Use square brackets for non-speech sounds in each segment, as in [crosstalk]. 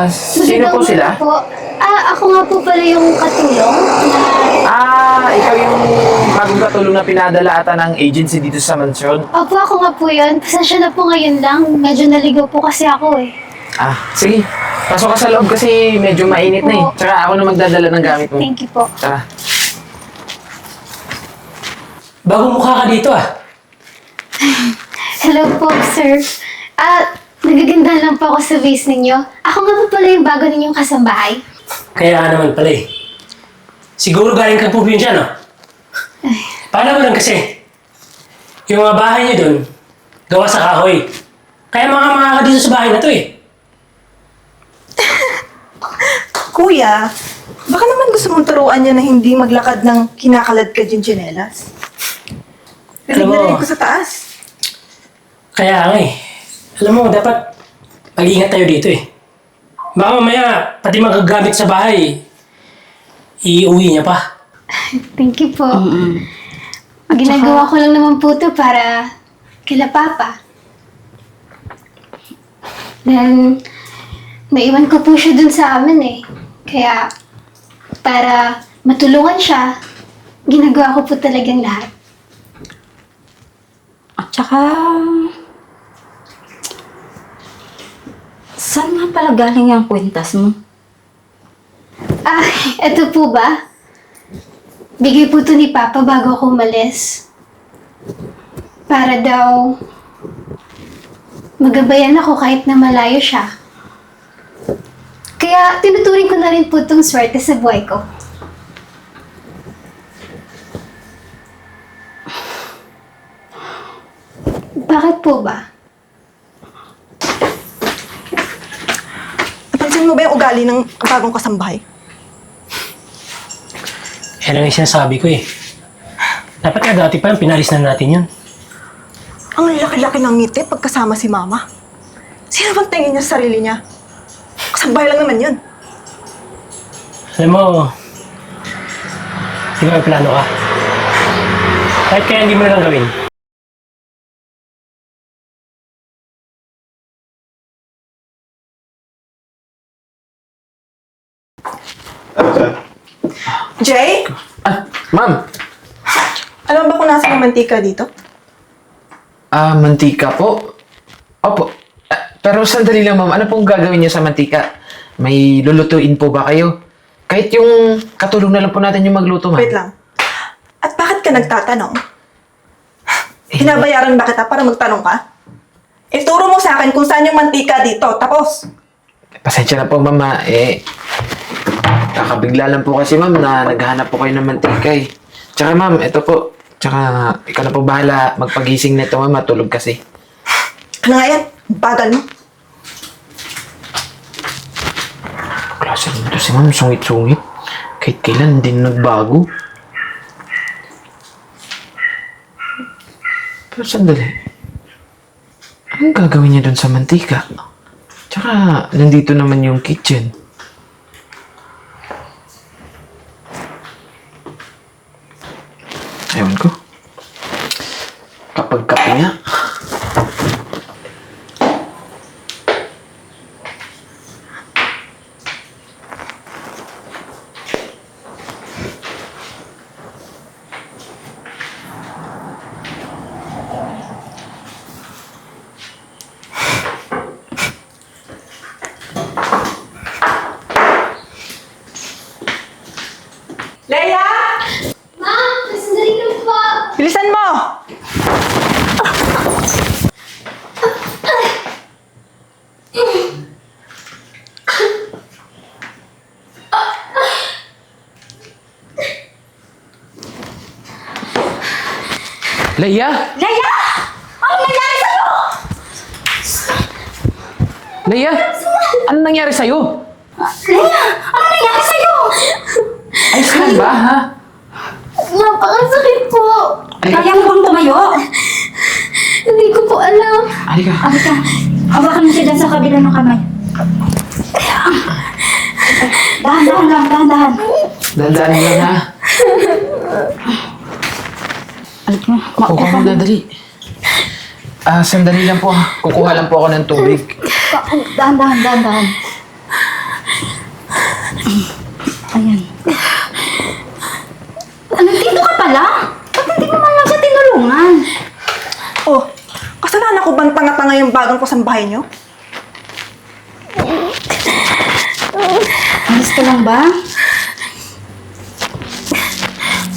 Ah, sino po sila? Po. Ah, ako nga po pala yung katulong na... Ah, ikaw yung bagong katulong na pinadala ata ng agency dito sa mansyon. Opo, ako nga po yun. Pasensya na po ngayon lang. Medyo naligaw po kasi ako eh. Ah, sige. Pasok ka sa loob kasi medyo mainit na eh. Oo. Tsaka ako na magdadala ng gamit mo. Thank you po. Tara. Bagong mukha ka dito ah. [laughs] Hello po, sir. Ah, nagaganda lang po ako sa face ninyo. Ako nga po pala yung bago ninyong kasambahay. Kaya naman pala eh. Siguro galing kang probinsya, no? Paano mo lang kasi? Yung mga bahay niyo doon, gawa sa kahoy. Kaya mga mga ka dito sa bahay na to eh. [laughs] Kuya, baka naman gusto mong turuan niya na hindi maglakad ng kinakalad ka yung tsinelas. Alam mo- Rinig-rinig ko sa taas. Kaya nga eh. Alam mo, dapat mag-ingat tayo dito eh. Baka mamaya, pati magagamit sa bahay, iuwi niya pa. [laughs] Thank you po. Ginagawa ko lang naman po to para kila Papa. Then, naiwan ko po siya dun sa amin eh. Kaya, para matulungan siya, ginagawa ko po talagang lahat. At saka... Saan nga pala galing ang kwintas mo? Ah, eto po ba? Bigay po to ni Papa bago ako umalis. Para daw magabayan ako kahit na malayo siya. Kaya tinuturing ko na rin po itong swerte sa buhay ko. Bakit po ba? Napansin mo ba yung ugali ng bagong kasambahay? Yan ang sinasabi ko eh. Dapat nga dati pa, pinalis na natin yun. Ang laki-laki ng ngiti pagkasama si Mama. Sino bang tingin niya sa sarili niya? Kasambahay lang naman yun. Alam mo, di ba may plano ka? Kahit kaya hindi mo na lang gawin. Jay, Ah, ma'am. alam ba kung nasa yung mantika dito? Ah, mantika po. Opo. Ah, pero sandali lang, ma'am. Ano pong gagawin niyo sa mantika? May lulutuin po ba kayo? Kahit yung katulong na lang po natin yung magluto, ma'am. Wait lang. At bakit ka nagtatanong? Hinabayaran ba kita para magtanong ka? Ituro mo sa akin kung saan yung mantika dito. Tapos, Pasensya na po, ma'am. ah. Eh, kakabigla lang po kasi, ma'am, na naghahanap po kayo ng mantika eh. Tsaka, ma'am, ito po. Tsaka, ikaw na po bahala magpagising nito, ma'am. Matulog kasi. ano nga yan? Bagal mo. Klase naman to si ma'am, sungit-sungit. Kahit kailan, na nagbago. Pero sandali. Anong gagawin niya doon sa mantika? Tsaka, nandito naman yung kitchen. Ewan ko. Kapag kape nga. Leia! Ma'am, sandali lang po. Bilisan mo! Leia! Leia! Ano nangyari sa'yo? Leia! Ano nangyari sa'yo? Leia! Ayos lang ba, ha? Napakasakit po. Kaya mo bang tumayo? Hindi ko po alam. Halika. Abi ka. Hawakan mo dyan sa kabila ng kamay. Dahan-dahan lang, dahan-dahan. Dandaan lang, ha? Alit mo. Upo ka muna, dali. Ah, sandali lang po, ha? Kukuha lang po ako ng tubig. Dahan-dahan, dahan-dahan. Ayan. Nandito ka pala? Ba't hindi mo man lang siya tinulungan? Oh, kasalanan ko bang tanga-tanga yung bagang kasambahay niyo? Ayos ka lang ba?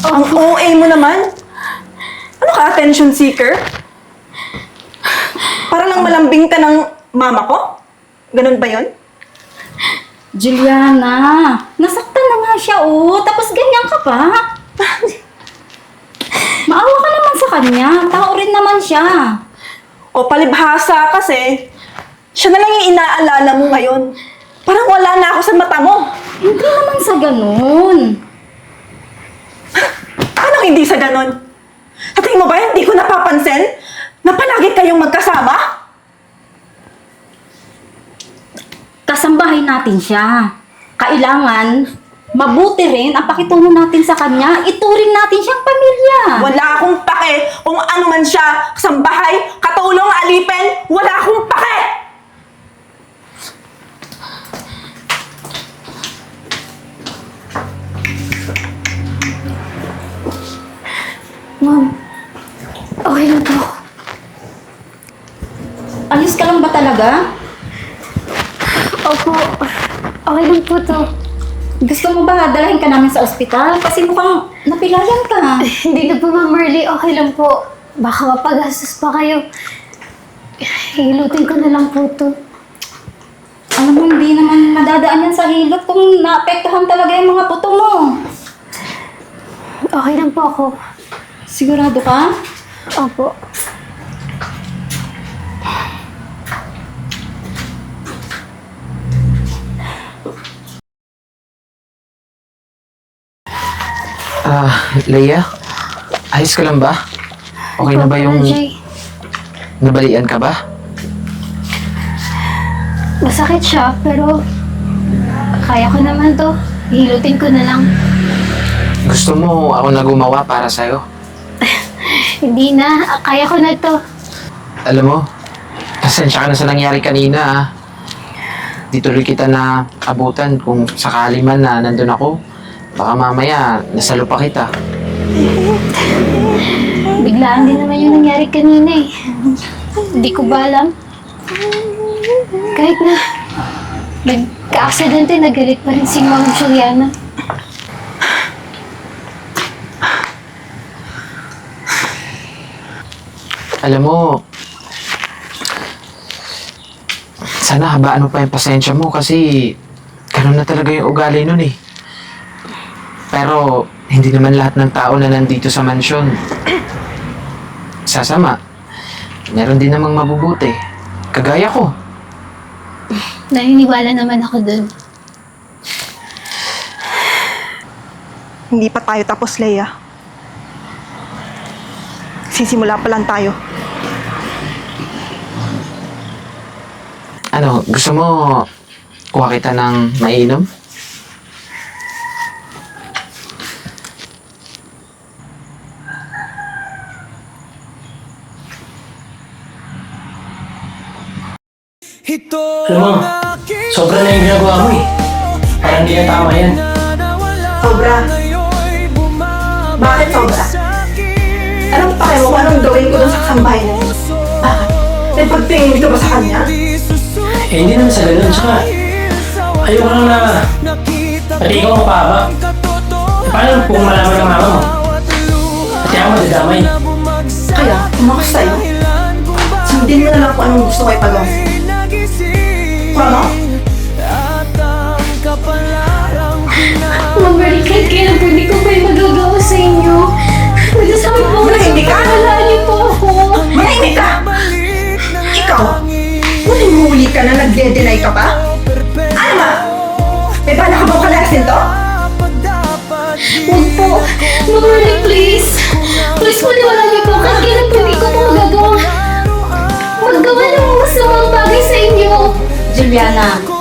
Ang OA mo naman. Ano ka, attention seeker? Para lang malambing ka ng mama ko? Ganun ba yon? Juliana, nasaktan na nga siya oh. Tapos ganyan ka pa. [laughs] Maawa ka naman sa kanya. Tao rin naman siya. O palibhasa kasi, siya na lang yung inaalala mo ngayon. Parang wala na ako sa mata mo. Hindi naman sa ganun. Paano hindi sa ganon? At tingin mo ba, hindi ko napapansin na palagi kayong magkasama? Kasambahay natin siya. Kailangan, mabuti rin ang pakitungo natin sa kanya. Ituring natin siyang pamilya. Wala akong pake kung ano man siya, kasambahay, katulong, alipin, wala akong pake! Ma'am, okay lang po. Ayos ka lang ba talaga? Opo, okay lang po to. Gusto mo ba dalahin ka namin sa ospital? Kasi mukhang napilayan ka. [laughs] Hindi na po, Ma'am Marley. Okay lang po. Baka mapagastos pa kayo. Hilutin ko na lang po to. Alam mo, hindi naman madadaan yan sa hilot kung naapektuhan talaga yung mga puto mo. Okay lang po ako. Sigurado ka? Opo. Leia? Ayos ka lang ba? Okay na ba yung Jay. nabalian ka ba? Masakit siya, pero kaya ko naman to. Hilutin ko na lang. Gusto mo ako na gumawa para sa'yo? [laughs] Hindi na. Kaya ko na to. Alam mo, pasensya ka na sa nangyari kanina ah. Di tuloy kita na abutan kung sakali man na nandun ako. Baka mamaya, nasalo pa kita. Biglaan din naman yung nangyari kanina eh. Hindi ko ba alam? Kahit na nagka-aksidente, nagalit pa rin si Ma'am Juliana. Alam mo, sana habaan mo pa yung pasensya mo kasi ganun na talaga yung ugali nun eh. Pero hindi naman lahat ng tao na nandito sa mansyon sasama. Meron din namang mabubuti. Kagaya ko. Naniniwala naman ako dun. Hindi pa tayo tapos, Leia. Sisimula pa lang tayo. Ano, gusto mo kuha kita ng mainom? Alam mo, sobra na yung ginagawa mo eh. Parang hindi na tama yan. Sobra. Bakit sobra? Anong pake mo kung anong gawin ko dun sa kasambahay na yun? Bakit? May pagtingin ka ba sa kanya? Eh, hindi naman sa ganun. Tsaka, ayoko lang na pati ikaw mapaba. Paano kung malaman ng mama mo? Pati ako madadamay. Kaya, umakas tayo. Sundin mo na lang kung anong gusto ko ipagawa. Ma'am Marley, kahit kailan po, hindi ko pa yung magagawa sa inyo. Nagsasabi po ako na Manahimik ka! Alalaan niyo po ako. Manahimik ka! Ikaw, huli ka na nagde-deny ka pa? Ano ba? May bala ka bang kalasin to? Huwag po. Please. Please, magagawa. Magawa